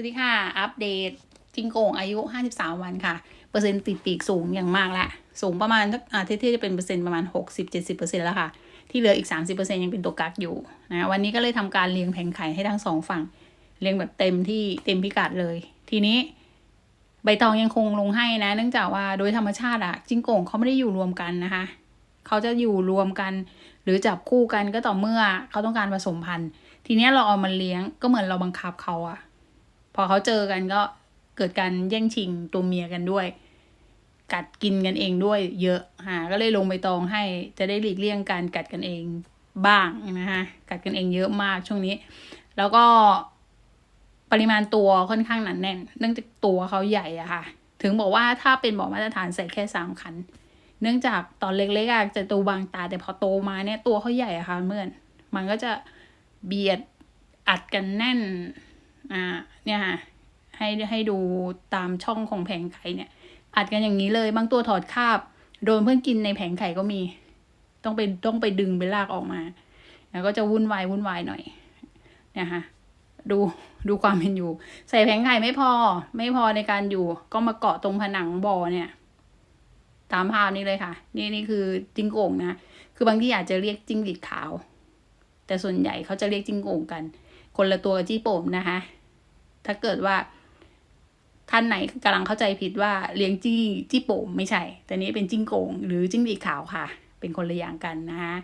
วัสดีค่ะ อัปเดตจิงโกงอายุ 53 วันค่ะ เปอร์เซ็นต์ติดปีกสูงอย่างมากละ สูงประมาณอ่าที่ที่จะเป็นเปอร์เซ็นต์ประมาณ 60-70%แล้วค่ะ ที่เหลืออีก 30%ยังเป็นตัวกักอยู่นะวันนี้ก็เลยทำการเลี้ยงแผงไข่ให้ทั้งสองฝั่ง เลี้ยงแบบเต็มที่เต็มพิกัดเลย ทีนี้ใบตองยังคงลงให้นะ เนื่องจากว่าโดยธรรมชาติอะจิงโก่งเขาไม่ได้อยู่รวมกันนะคะเขาจะอยู่รวมกัน หรือจับคู่กันก็ต่อเมื่อเขาต้องการผสมพันธุ์ ทีนี้เราเอามาเลี้ยงก็เหมือนเราบังคับเขาอะ พอเขาเจอกันก็เกิดการแย่งชิงตัวเมียกันด้วย กัดกินกันเองด้วยเยอะฮะก็เลยลงใบตองให้จะได้หลีกเลี่ยงการกัดกันเองบ้างนะคะกัดกันเองเยอะมากช่วงนี้ แล้วก็ปริมาณตัวค่อนข้างหนาแน่น เนื่องจากตัวเขาใหญ่อะค่ะ ถึงบอกว่าถ้าเป็นบ่อมาตรฐานใส่แค่สามขัน เนื่องจากตอนเล็กๆอะจะตัวบางตาแต่พอโตมาเนี่ยตัวเขาใหญ่อะค่ะเมื่อน มันก็จะเบียดอัดกันแน่น อ่าเนี่ยค่ะให้ให้ดูตามช่องของแผงไข่เนี่ย อัดกันอย่างนี้เลยบางตัวถอดคาบ โดนเพื่อนกินในแผงไข่ก็มี ต้องไปต้องไปดึงไปลากออกมา แล้วก็จะวุ่นวายวุ่นวายหน่อยเนี่ยค่ะดูดูความเป็นอยู่ ใส่แผงไข่ไม่พอ ไม่พอในการอยู่ ก็มาเกาะตรงผนังบ่อเนี่ย ตามภาพนี้เลยค่ะ นี่นี่คือจิงโก่งนะคือบางที่อาจจะเรียกจิงหรีดขาว แต่ส่วนใหญ่เขาจะเรียกจิงโก่งกัน คนละตัวกับจี้โป่มนะคะ ถ้าเกิดว่า ท่านไหนกำลังเข้าใจผิดว่าเลี้ยงจี้จี้โป่มไม่ใช่ แต่นี้เป็นจิ้งโกง หรือจิ้งหรีดขาวค่ะ เป็นคนละอย่างกันนะคะ